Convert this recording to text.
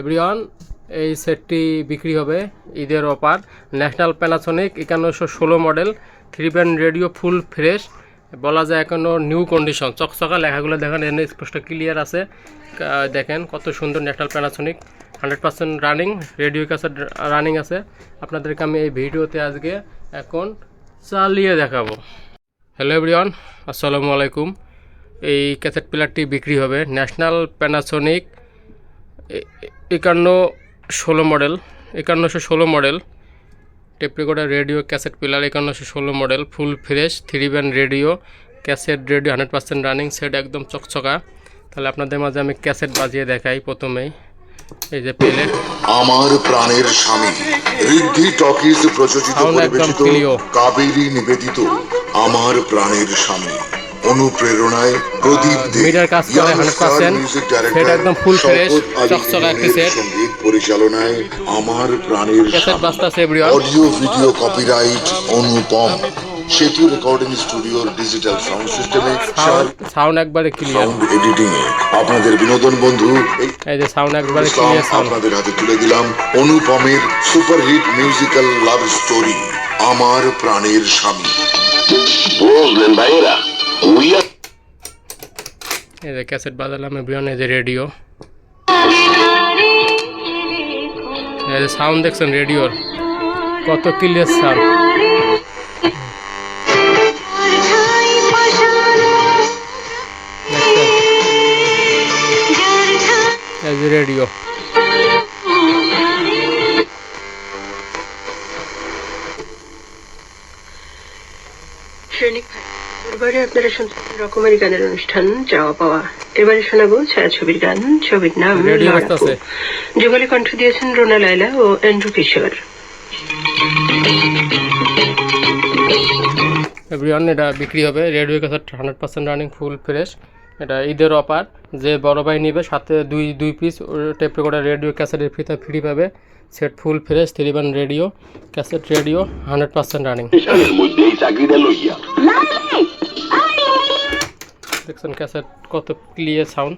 Everyone এই সেটটি বিক্রি হবে ঈদের অফার ন্যাশনাল প্যানাসনিক একান্নশো ষোলো model three band radio full fresh বলা যায় এখনও নিউ কন্ডিশন চকচকা লেখাগুলো দেখেন এনে স্পষ্ট ক্লিয়ার আছে। দেখেন কত সুন্দর National Panasonic hundred percent running radio cassette running আছে। আপনাদেরকে আমি এই ভিডিওতে আজকে এখন চালিয়ে দেখাবো। হ্যালো এভরিওয়ান আসসালামু আলাইকুম। এই ক্যাসেট প্লেয়ারটি বিক্রি হবে ন্যাশনাল প্যানাসনিক একান্ন ষোলো মডেল একান্নশো ষোলো model tape recorder radio cassette player একান্নশো ষোলো model full fresh three band radio cassette radio hundred percent running set একদম চকচকা। তাহলে আপনাদের মাঝে আমি ক্যাসেট বাজিয়ে দেখাই প্রথমেই। এই যে পেলে আমার প্রাণের স্বামী ঋদ্ধি টকিজ প্রযোজিত পরিবেশিত কাবেরী নিবেদিত আমার প্রাণের স্বামী। অনুপ্রেরণায় প্রদীপ দে কাজ করে young 100% star music director সেটা একদম fresh, শওকত চকচকা একটি set। সংগীত পরিচালনায় আমার প্রাণের ক্যাসেট স্বামী বাজতেছে everyone audio video copyright Anupam. Setu recording স্টুডিওর ডিজিটাল সাউন্ড সিস্টেমে সাউন্ড একবারে ক্লিয়ার সাউন্ড এডিটিং এ আপনাদের বিনোদন বন্ধু। এই যে সাউন্ড একবারে ক্লিয়ার সাউন্ড আপনাদের হাতে তুলে দিলাম অনুপমের সুপারহিট মিউজিক্যাল লাভ স্টোরি আমার প্রাণের স্বামী। বুঝলেন ভাইয়েরা উই আর এই যে ক্যাসেট বাজালাম এভরিওয়ান এই যে রেডিও এই যে সাউন্ড দেখছেন রেডিওর কত ক্লিয়ার সাউন্ড এই যে রেডিও সৈনিক ভাই এবারে আপনারা শুনছেন রকমারি গানের অনুষ্ঠান চাওয়া পাওয়া। এবারে শোনাবো ছায়াছবির গান ছবির নাম যুগলে কণ্ঠ দিয়েছেন রোনা লাইলা ও অ্যান্ড্রু কিশোর। এভরিওয়ান এটা বিক্রি হবে। Radio cassette hundred percent running full fresh এটা ঈদের অফার। যে বড় ভাই নিবে সাথে দুই দুই পিস টেপ রেকর্ডার রেডিও ক্যাসেটের ফ্রিতে ফ্রি পাবে। Set full fresh three band radio cassette radio hundred percent running দেখছেন ক্যাসেট কত ক্লিয়ার সাউন্ড